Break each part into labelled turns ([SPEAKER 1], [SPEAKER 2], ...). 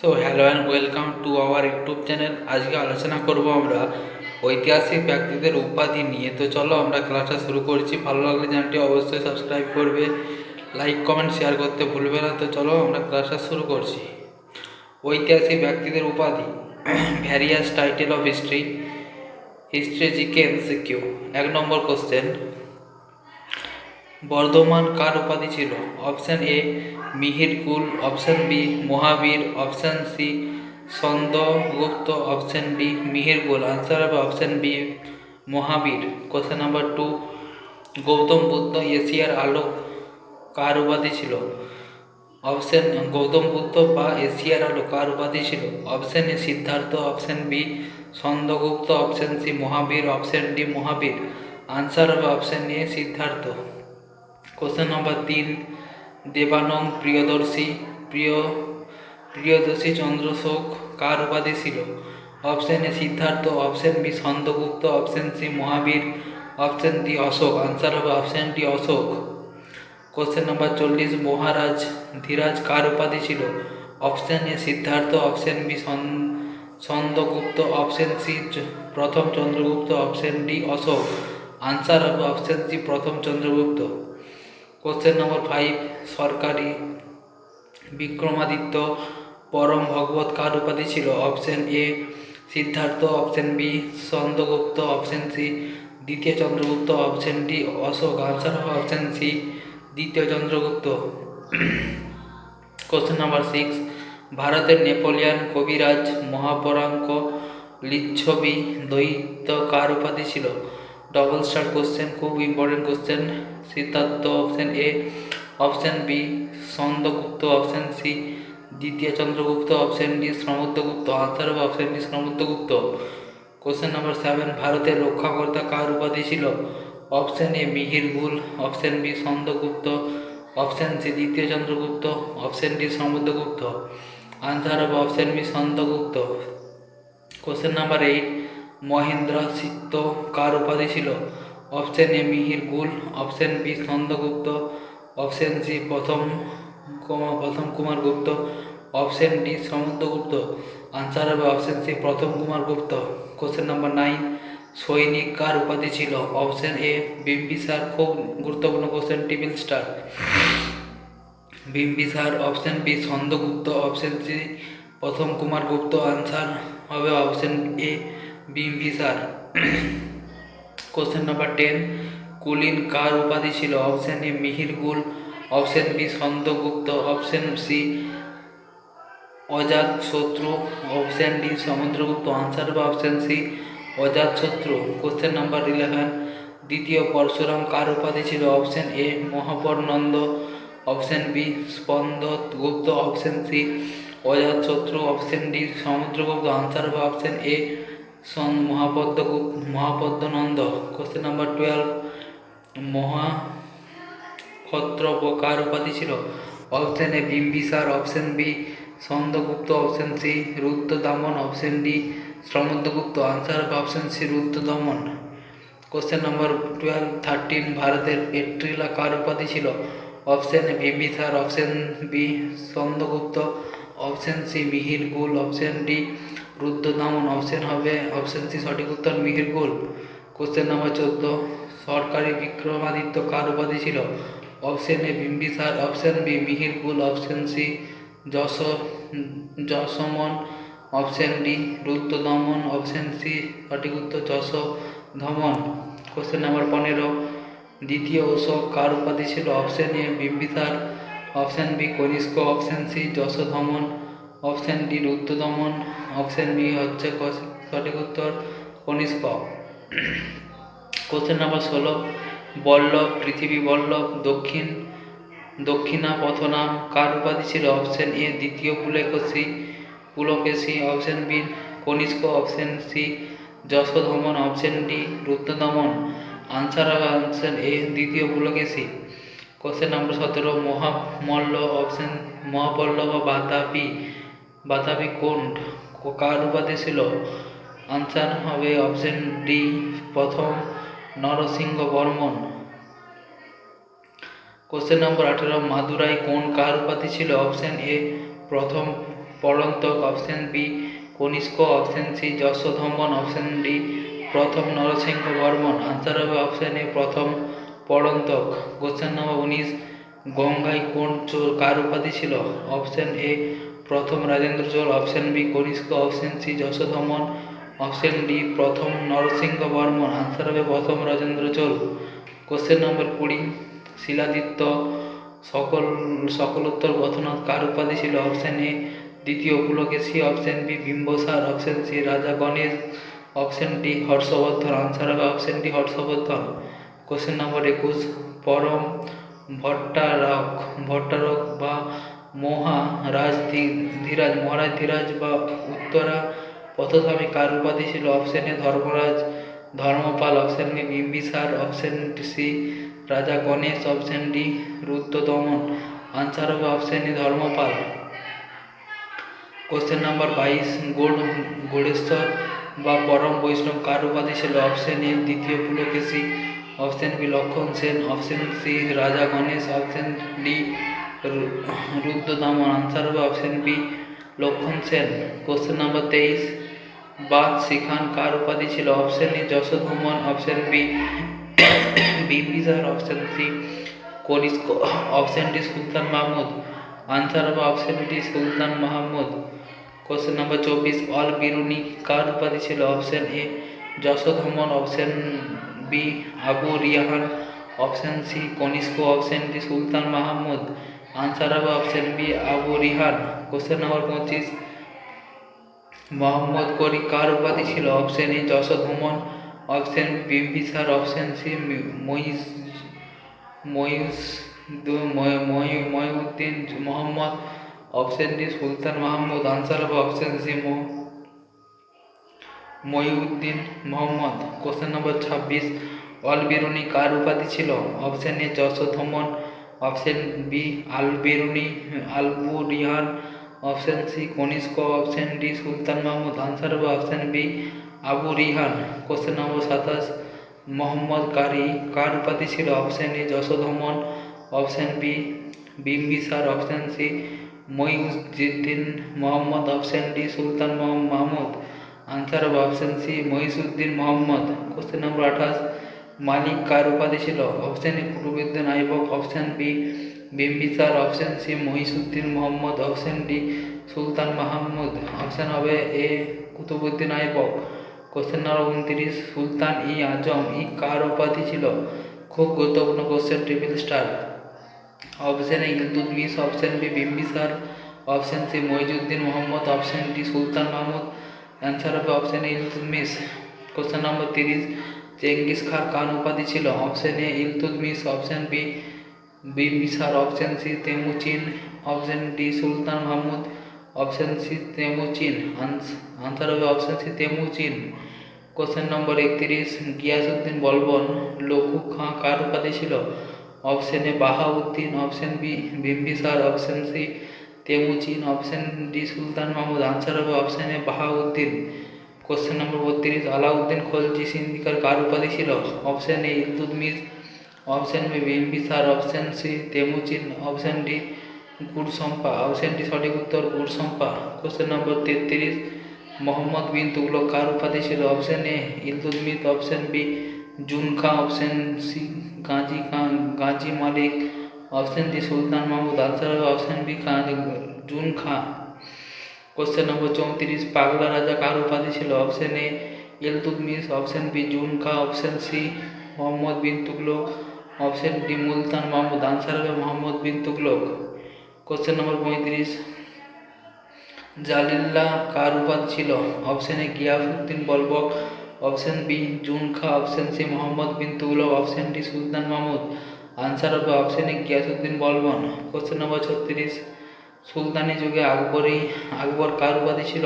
[SPEAKER 1] So hello and welcome to our YouTube channel আজকে আলোচনা করব আমরা ঐতিহাসিক ব্যক্তিদের উপাধি নিয়ে। তো চলো আমরা ক্লাসটা শুরু করছি। ভালো লাগলে চ্যানেলটি অবশ্যই সাবস্ক্রাইব করবে। লাইক কমেন্ট শেয়ার করতে ভুলবে না। তো চলো আমরা ক্লাসটা শুরু করছি। ঐতিহাসিক ব্যক্তিদের উপাধি। Various title of history history GK MCQ এক নম্বর কোশ্চেন বর্ধমান কার উপাধি ছিল? Option A Mihirkul option B Mahavir. Option C Chhandagupta option D Mihirkul answer হবে option B Mahavir. Question number two Gautam Buddha এশিয়ার আলো কার উপাধি ছিল? অপশন গৌতম বুদ্ধ বা এশিয়ার আলো কার উপাধি ছিল? Option A Siddhartha. Option B Chhandagupta option C Mahavir. Option D Mahavir. Answer হবে অপশন এ সিদ্ধার্থ। কোশ্চেন নম্বর তিন দেবানং প্রিয়দর্শী, প্রিয়, প্রিয়দর্শী চন্দ্রশোক কার উপাধি ছিল? Option A Siddhartha option B Chhandagupta option C Mahavir option D Ashok. Answer হবে অপশন ডি অশোক। কোশ্চেন নম্বর চল্লিশ, মহারাজ ধীরাজ কার উপাধি ছিল? Option A Siddhartha option B Chhandagupta option C প্রথম Chandragupta option D Ashok. Answer হবে অপশন সি প্রথম Chandragupta. Question number five সরকারি বিক্রমাদিত্য পরম ভগবত কার উপাধি ছিল? Option A Siddhartha. Option B Chandragupta. Option C দ্বিতীয় Chandragupta. Option D Ashok. Answer হবে অপশন সি দ্বিতীয় চন্দ্রগুপ্ত। কোশ্চেন নাম্বার সিক্স ভারতের নেপোলিয়ান কবিরাজ মহাপরাঙ্ক লিচ্ছবি দৈত্য কার উপাধি ছিল? ডবল স্টার কোশ্চেন খুব important question Siddhartha option A option B Chhandagupta option C দ্বিতীয় Chandragupta option D Samudragupta answer হবে option D Samudragupta question number seven ভারতের রক্ষাকর্তা কার উপাধি ছিল? অপশন এ মিহির গুল option B Skandagupta option C দ্বিতীয় Chandragupta option D Samudragupta answer হবে option B Skandagupta question number eight Mahendra সিত্ত কার উপাধি ছিল? Option A Mihirakula option B Skandagupta, option C প্রথম প্রথম Kumaragupta, option D Samudragupta answer হবে option C প্রথম Kumaragupta. Question number nine সৈনিক কার উপাধি ছিল? অপশন এ বিম্বিসার, খুব গুরুত্বপূর্ণ question double star Bimbisara, option B Skandagupta, option C প্রথম কুমার গুপ্ত। আনসার হবে option A Bimbisara question number ten cooling কার উপাধি ছিল? Option A Mihirakula option B Skandagupta option C Ajatashatru option D Samudragupta. Answer বা option C Ajatashatru. Question number eleven দ্বিতীয় পরশুরাম কার উপাধি ছিল? Option A Mahapadmananda option B Skandagupta option C Ajatshatru option D Samudragupta. Answer বা option A Son Mahapadmagupta Mahapadmananda question number twelve Mahakshatrap কার উপাধি ছিল। Option A Bimbisara option B Skandagupta option C Rudradaman option D Samudragupta answer option C Rudradaman question number twelve thirteen ভারতের এট্রিলা কার উপাধি ছিল। Option A Bimbisar option B Chhandagupta option C Mihirgul option D রুদ্র দমন option হবে। Option C সঠিক উত্তর মিহির গুল question number চোদ্দ, সরকারি বিক্রমাদিত্য কার উপাধি ছিল? Option A Bimbisar option B Mihirgul option C Yash যশমন। Option D Rudradaman option C সঠিক উত্তর যশ ধমন কোশ্চেন নাম্বার পনেরো, দ্বিতীয় অশোক কার উপাধি ছিল? Option A Bimbisar option B Kanishka. Option C Yashodharman option D Rudradaman option B হচ্ছে সঠিক উত্তর কনিষ্ক। কোশ্চেন নাম্বার ষোলো, বল্লভ, পৃথিবী বল্লভ, দক্ষিণ, দক্ষিণা পথনাম কার উপাধি ছিল অপশন এ, দ্বিতীয় Pulakeshi Pulakeshi, option B, Kanishka, option C, Yashodharman, option D, Rudradaman. Answer হবে অপশন এ, দ্বিতীয় পুলকেশি। কোশ্চেন নম্বর সতেরো, মহামল্ল অপশন মহাপল্লব বাতাপি বাতাপি কার উপাধি ছিল? আনসার হবে অপশন ডি, প্রথম নরসিংহ বর্মন কোশ্চেন নম্বর আঠেরো, মাদুরাই কোন কার উপাধি ছিল? অপশন এ প্রথম Parantaka option B Kanishka. Option C Yashodharman option D প্রথম নরসিংহ বর্মন আনসার হবে অপশন এ প্রথম পরন্তক কোশ্চেন নম্বর উনিশ, গঙ্গায় কোন চোর কার উপাধি ছিল? অপশন এ প্রথম Rajendra Chola option B Kanishka option C Yashodharman option D প্রথম নরসিংহ বর্মন। আনসার হবে প্রথম রাজেন্দ্র চোর কোশ্চেন নম্বর কুড়ি। শিলাদিত্য, সকল, সকলোত্তর গথনাথ কার উপাধি ছিল? অপশন এ দ্বিতীয় Pulakeshi option B Bimbisar option C Raja Ganesh option D Harshavardhan. Answer হবে অপশন ডি হর্ষবর্ধন। কোশ্চেন নম্বর একুশ। পরম ভট্টারক ভট্টারক বা মহা রাজ ধী- ধীরাজ, মহারাজ ধীরাজ বা উত্তরা পথস্বামী কার উপাধি ছিল option A Dharmaraj, Dharmapal option B Bimbisar option C Raja Ganesh option D Rudradaman answer হবে option A Dharmapal. Question number বাইশ, গোড় গোড়েশ্বর বা পরম বৈষ্ণব কার উপাধি ছিল অপশন এ দ্বিতীয় পুলকেশী অপশন বি লক্ষণ Sen option C Raja Ganesh option D Rudradaman answer হবে option B, Lakshman Sen question number তেইশ, বাদ শিখান কার উপাধি ছিল? Option A Yashodharman option B, Bimbisar, option C, Kanishka, option D, Sultan Mahmud, answer হবে option D, Sultan Mahmud. Question number চব্বিশ, all বিরুনি কার উপাধি ছিল? Option A Yashodharman option B, Abu Rayhan, option C, Kanishka, option D, Sultan Mahmud. Answer হবে option B Abu Rayhan. Question number পঁচিশ। মোহাম্মদ করি কার উপাধি ছিল? Option A Yashodharman option Bimbisar option C মহিষ ময়ূস Moinuddin Mohammad. Option D Sultan Mahmud. Answer হবে option C Mohiuddin Mohammad. Question number ছাব্বিশ। অল বেরুনি কার উপাধি ছিল? Option A Yashodharman option B Al Beruni Abu Rihan option C Kanishka, option D Sultan Mahmud, answer হবে option B Abu Rihan. Question number সাতাশ, মোহাম্মদ কারি, কার উপাধি ছিল? Option A Yashodharman option B Bimbisara option C Mohiuddin Mohammad option D Sultan Mahmud answer হবে option C Moizuddin Mohammad. Question number আঠাশ মালিক কার উপাধি ছিল? Option A Qutbuddin Aibak option B Bimbisara option C Moizuddin Mohammad option D Sultan Mahmud option হবে A Qutbuddin Aibak question number উনত্রিশ, সুলতান ই আজম, ই কার উপাধি ছিল? খুব গুরুত্বপূর্ণ question triple star option A Iltutmish option B Bimbisara option C Moizuddin Mohammad option D Sultan Mahmud. Answer হবে option A Iltutmish question number তিরিশ Genghis Khan কার উপাধি ছিল। Option A Iltutmish. Option B Bimbisara. Option C Temujin. Option D Sultan Mahmud. Option C Temujin. Answer হবে option C Temujin. Question number একত্রিশ গিয়াসুদ্দিন বলবন, লঘু খাঁ কার উপাধি ছিল? Option A Bahauddin. Option B Bimbisara. Option C Temujin. Option D Sultan Mahmud. Answer হবে option A Bahauddin. Question number বত্রিশ, আলাউদ্দিন খলজি সিন্দিকার কার উপাধি ছিল? Option A Iltutmish option B Bimbisara option C Temujin option D Gurshasp. Option D সঠিক উত্তর, গুড়সম্পা। Question number তেত্রিশ, মোহাম্মদ বিন তুগলক কার উপাধি ছিল? Option A Iltutmish option B Juna Khan option C Ghazi Khan, Ghazi Malik. Option D Sultan Mahmud answer. হবে option B Juna Khan question number চৌত্রিশ পাগলা রাজা কার উপাধি ছিল option A Iltutmish option B Juna Khan option C Mohammad bin Tughlaq option D Sultan Mahmud answer হবে Mohammad bin Tughlaq question নম্বর পঁয়ত্রিশ জালিল্লা কার উপাধি ছিল option A Ghiyasuddin Balban option B Juna Khan option C Mohammad bin Tughlaq option D Sultan Mahmud answer হবে option A Ghiyasuddin Balban question number ছত্রিশ সুলতানি যুগে আকবরী, আকবর কার উপাধি ছিল?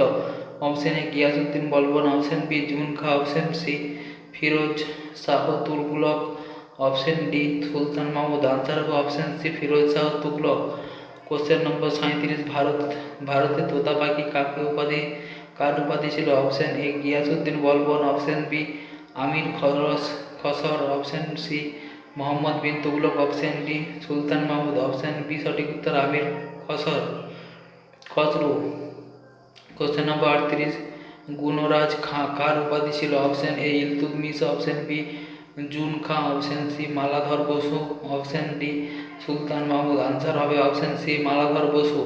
[SPEAKER 1] Option A Ghiyasuddin Balban option B Juna Khan option C Firoz Shah Tughlaq option D Sultan Mahmud, answer হবে option C Firoz Shah Tughlaq. Question number সাঁত্রিশ ভারত ভারতের তোতা পাখি কাকে উপাধি, কার উপাধি ছিল? Option A Ghiyasuddin Balban option B Amir খরস Khusrau option C Muhammad bin Tughluq option D, Sultan Mahmud option B, সঠিক উত্তর আমির খসর, খসরু। কোশ্চেন নম্বর আটত্রিশ, গুণরাজ খাঁ, কার উপাধি ছিল? Option A Iltutmish option B Juna Khan option C Maladhar Basu option D Sultan Mahmud. Answer হবে option C Maladhar Basu.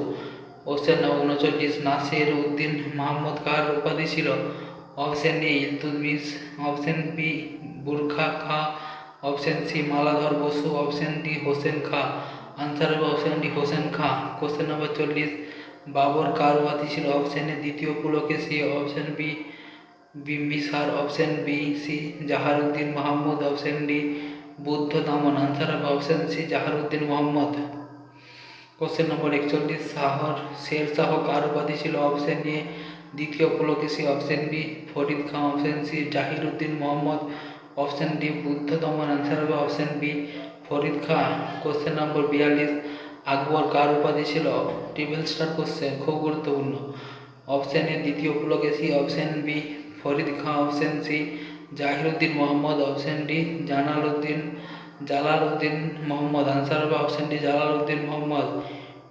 [SPEAKER 1] Question number উনচল্লিশ, নাসির উদ্দিন মাহমুদ কার উপাধি ছিল? Option A Iltutmish option B Burkha Khan option C Maladhar Basu option D Hussain Khan answer হবে option D Hussain Khan question number চল্লিশ বাবর কার ছিল option A দ্বিতীয় Pulakeshi option B Bimbisara option B C Zaharuddin Mahmud option D Buddha Daman answer হবে option C Zaharuddin Mohammad question number একচল্লিশ শাহর শের শাহ কার ছিল অপশন এ দ্বিতীয় Pulakeshi option B Farid Khan option C Zahiruddin Mohammad option D Buddha Daman answer হবে। Option B Farid Khan question number বিয়াল্লিশ, আকবর কার উপাধি ছিল? ট্রিপল স্টার কোশ্চেন খুব গুরুত্বপূর্ণ। অপশন এ দ্বিতীয় Pulakeshi option B Farid Khan option C Zahiruddin Mohammad option D Jalaluddin Jalaluddin Mohammad. Answer হবে option D Jalaluddin Mohammad.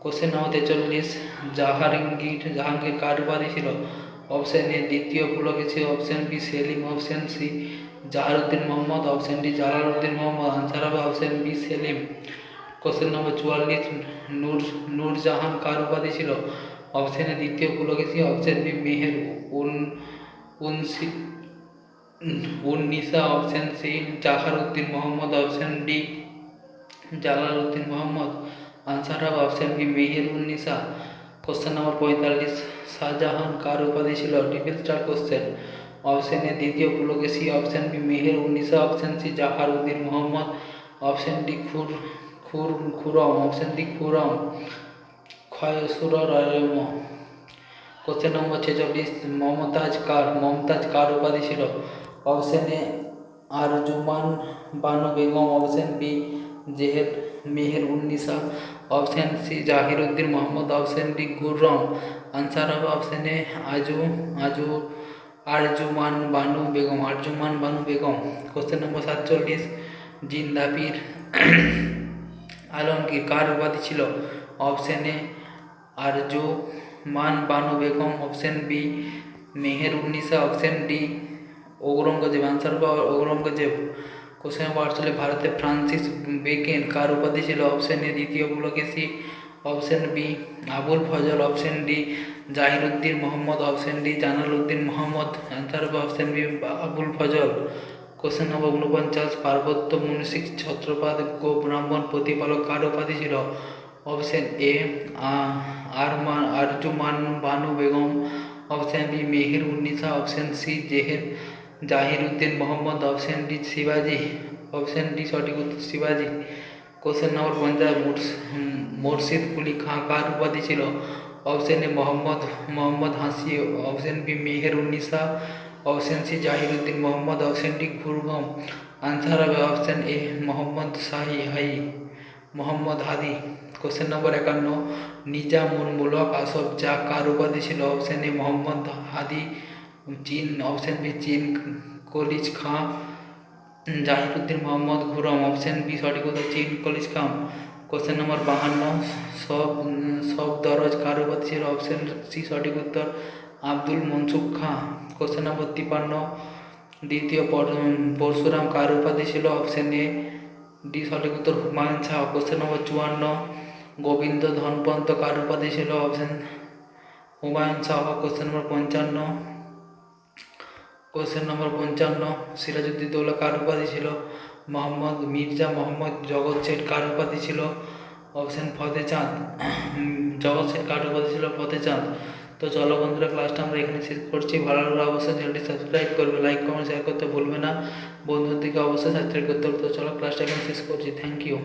[SPEAKER 1] Question number তেচল্লিশ, Jahangir Jahangir কার উপাধি ছিল? অপশন এ দ্বিতীয় Pulakeshi option B Salim option C Zaharuddin Mohammad option D Jalaluddin Mohammad answer হবে option B Salim. Question number চুয়াল্লিশ, নূর, নূরজাহান কার উপাধি ছিল? Option দ্বিতীয় Pulakeshi option B Meher Un, উনসি option C Zaharuddin Mohammad option D Jalaluddin Mohammad, answer হবে option B Meher Unnisa question number পঁয়তাল্লিশ, শাহজাহান কার উপাধি ছিল? Triple star question. Option A দ্বিতীয় Pulakeshi option B Meher Unnisa option C Zaharuddin Mohammad option D খুর খুর, Khurram option D Khurram, ক্ষয় সুর রয়ম কোশ্চেন নম্বর ছেচল্লিশ, মমতাজ কার মমতাজ কার উপাধি ছিল? Option A Arjuman Banu Begum option B জেহের Meher Unnisa option C Zahiruddin Mohammad option D Khurram answer হবে অপশন এ আজু আজু আরজুমান বানু বেগম আরজুমান বানু বেগম কোশ্চেন নম্বর সাতচল্লিশ। জিন্দাপির আলমগীর কার উপাধি ছিল? অপশন এ মান Banu Begum option B Meher Unnisa option D Aurangzeb. Answer হবে Aurangzeb. Question number আটচল্লিশ, ভারতে ফ্রান্সিস বেকেন কার উপাধি ছিল? অপশন এ দ্বিতীয় Pulakeshi option B Abul Fazal option D Zahiruddin Mohammad, option D Jalaluddin Mohammad option B Abul Fazal. Question number উনপঞ্চাশ, পার্বত্য মুন্সি ছত্রপাত গো ব্রাহ্মণ প্রতিপালক কার উপাধি ছিল? Option A Arman, Arjuman Banu Begum. Option B Meher Unnisa option C জেহের Zahiruddin Mohammad. Option D শিবাজি। Option D সঠিক উত্তর শিবাজি। কোশ্চেন নম্বর পঞ্চাশ মুর্শিদ কুলি খাঁ, কার উপাধি ছিল? অপশন এ মোহাম্মদ মোহাম্মদ হাসি option B Meher Unnisa option C Zahiruddin Mohammad option D Khurram answer হবে অপশন এ মোহাম্মদ শাহি হাই মোহাম্মদ হাদি কোশ্চেন নম্বর একান্ন নিজামুল মুলক আসফ যা কার উপাধি ছিল অপশন এ মোহাম্মদ হাদি চীন অপশন বি চীন কলিজ খাঁ জাহিরুদ্দিন মোহাম্মদ ঘুরম অপশন বি সঠিক উত্তর চীন কলিজ খাম কোশ্চেন নম্বর বাহান্ন, সব সব দরজ কার উপাধি ছিল অপশন সি সঠিক উত্তর আব্দুল মনসুখ খাঁ। কোশ্চেন নম্বর তিপান্ন দ্বিতীয় পরশুরাম কার উপাধি ছিল অপশন এ ডি সঠিক উত্তর হুমায়ুন শাহ। কোশ্চেন নম্বর চুয়ান্ন, গোবিন্দ ধনপন্ত কার উপাধি ছিল option Humayun Shah. Question number পঞ্চান্ন কোশ্চেন নম্বর পঞ্চান্ন সিরাজউদ্দৌলা কার উপাধি ছিল মোহাম্মদ মির্জা মোহাম্মদ জগৎ শেঠ কার উপাধি ছিল অপশন ফতে চাঁদ। জগৎ শেঠ কার উপাধি ছিল ফতে চাঁদ। তো চলো বন্ধুরা ক্লাসটা আমরা এখানে শেষ করছি। ভালো লাগলে অবশ্যই চ্যানেলটি সাবস্ক্রাইব করবে লাইক কমেন্ট শেয়ার করতে ভুলবে না। বন্ধুর দিকে অবশ্যই সাবস্ক্রাইব করতে হবে। তো চলো ক্লাসটা এখানে শেষ করছি। Thank you